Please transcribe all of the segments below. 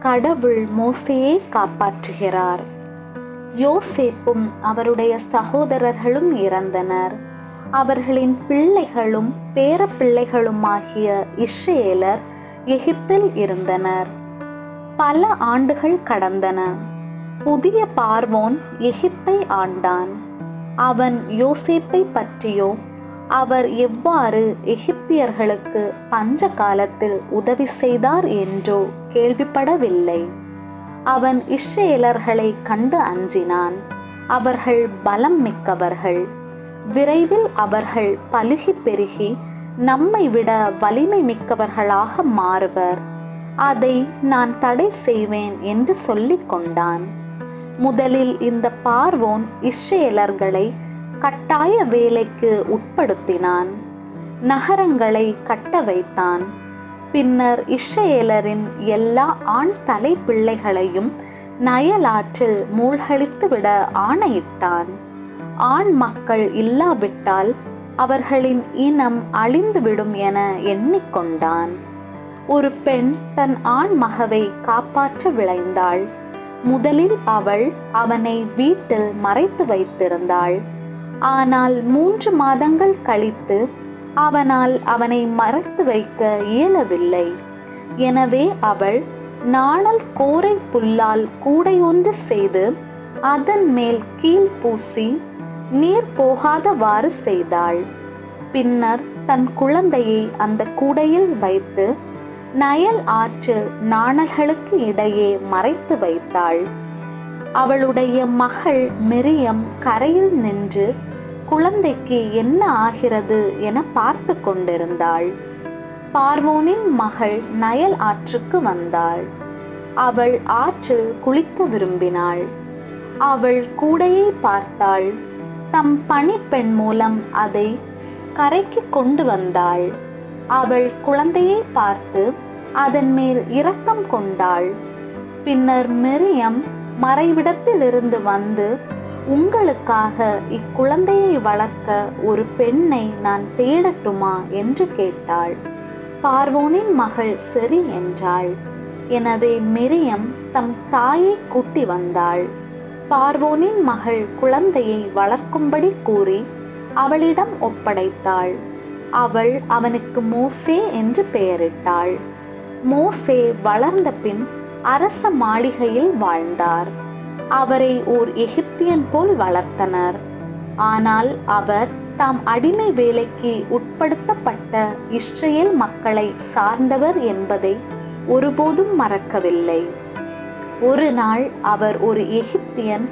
கடவுள் மோசையை காப்பாற்றுகிறார். யோசேப்பும் அவருடைய சகோதரர்களும் இறந்தனர். அவர்களின் பிள்ளைகளும் பேரப்பிள்ளைகளுமாகிய இஸ்ரேலர் எகிப்தில் இருந்தனர். பல ஆண்டுகள் கடந்தன. புதிய பார்வோன் எகிப்தை ஆண்டான். அவன் யோசேப்பை பற்றியோ அவர் எவ்வாறு எகிப்தியர்களுக்கு பஞ்ச காலத்தில் உதவி செய்தார் என்றோ கேள்விப்படவில்லை. அவன் இஸ்ரேலர்களை கண்டு அஞ்சினான். அவர்கள் பலம் மிக்கவர்கள். விரைவில் அவர்கள் பலுகி பெருகி நம்மை விட வலிமை மிக்கவர்களாக மாறுவர். அதை நான் தடை செய்வேன் என்று சொல்லிக் கொண்டான் முதலில் இந்த பார்வோன் இஸ்ரேலர்களை கட்டாய வேலைக்கு உட்படுத்தினான். நகரங்களை கட்ட வைத்தான். பின்னர் இஷ்ரேலரின் எல்லா ஆண் தலை பிள்ளைகளையும் நயலாற்றில் மூழ்கடித்துவிட ஆணையிட்டான். ஆண் மக்கள் இல்லாவிட்டால் அவர்களின் இனம் அழிந்துவிடும் என எண்ணிக்கொண்டான். ஒரு பெண் தன் ஆண் மகவை காப்பாற்ற விளைந்தாள். முதலில் அவள் அவனை வீட்டில் மறைத்து வைத்திருந்தாள். ஆனால் மூன்று மாதங்கள் கழித்து அவனால் அவனை மறைத்து வைக்க இயலவில்லை. எனவே அவள் நாணல் கோரை புல்லால் கூடை ஒன்று செய்து அதன் மேல் கீழ் பூசி நீர் போகாதவாறு செய்தாள். பின்னர் தன் குழந்தையை அந்த கூடையில் வைத்து நயல் ஆற்று நாணல்களுக்கு இடையே மறைத்து வைத்தாள். அவளுடைய மகள் மிரியம் கரையில் நின்று குழந்தைக்கு என்ன ஆகிறது என பார்த்து கொண்டிருந்தாள். பார்வோனின் மகள் நயல் ஆற்றுக்கு வந்தாள். அவள் ஆற்றில் குளிக்க விரும்பினாள். அவள் கூடையை பார்த்தாள். தம் பணிப்பெண் மூலம் அதை கரைக்கு கொண்டு வந்தாள். அவள் குழந்தையை பார்த்து அதன் மேல் இரக்கம் கொண்டாள். பின்னர் மெரியம் மறைவிடத்திலிருந்து வந்து உங்களுக்காக இக்குழந்தையை வளர்க்க ஒரு பெண்ணை நான் தேடட்டுமா என்று கேட்டாள். பார்வோனின் மகள் சரி என்றாள். எனவே மிரியம் தம் தாயை கூட்டி வந்தாள். பார்வோனின் மகள் குழந்தையை வளர்க்கும்படி கூறி அவளிடம் ஒப்படைத்தாள். அவள் அவனுக்கு மோசே என்று பெயரிட்டாள். மோசே வளர்ந்த பின் அரச மாளிகையில் வாழ்ந்தார். அவரை ஓர் எகிப்தியன் போல் வளர்த்தனர். ஆனால் அவர் தாம் அடிமை வேலைக்கு உட்படுத்தப்பட்ட இஸ்ரேல் மக்களை சார்ந்தவர் என்பதை ஒருபோதும் மறக்கவில்லை. ஒரு நாள் அவர் ஒரு எகிப்தியன்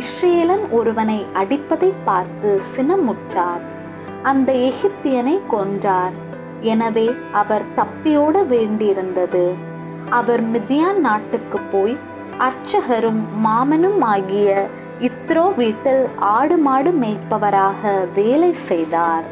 இஸ்ரேலன் ஒருவனை அடிப்பதை பார்த்து சினமுற்றார். அந்த எகிப்தியனை கொன்றார். எனவே அவர் தப்பியோட வேண்டியிருந்தது. அவர் மிதியான் நாட்டுக்கு போய் அர்ச்சகரும் மாமனும் ஆகிய இத்ரோ வீட்டில் ஆடு மாடு மேய்ப்பவராக வேலை செய்தார்.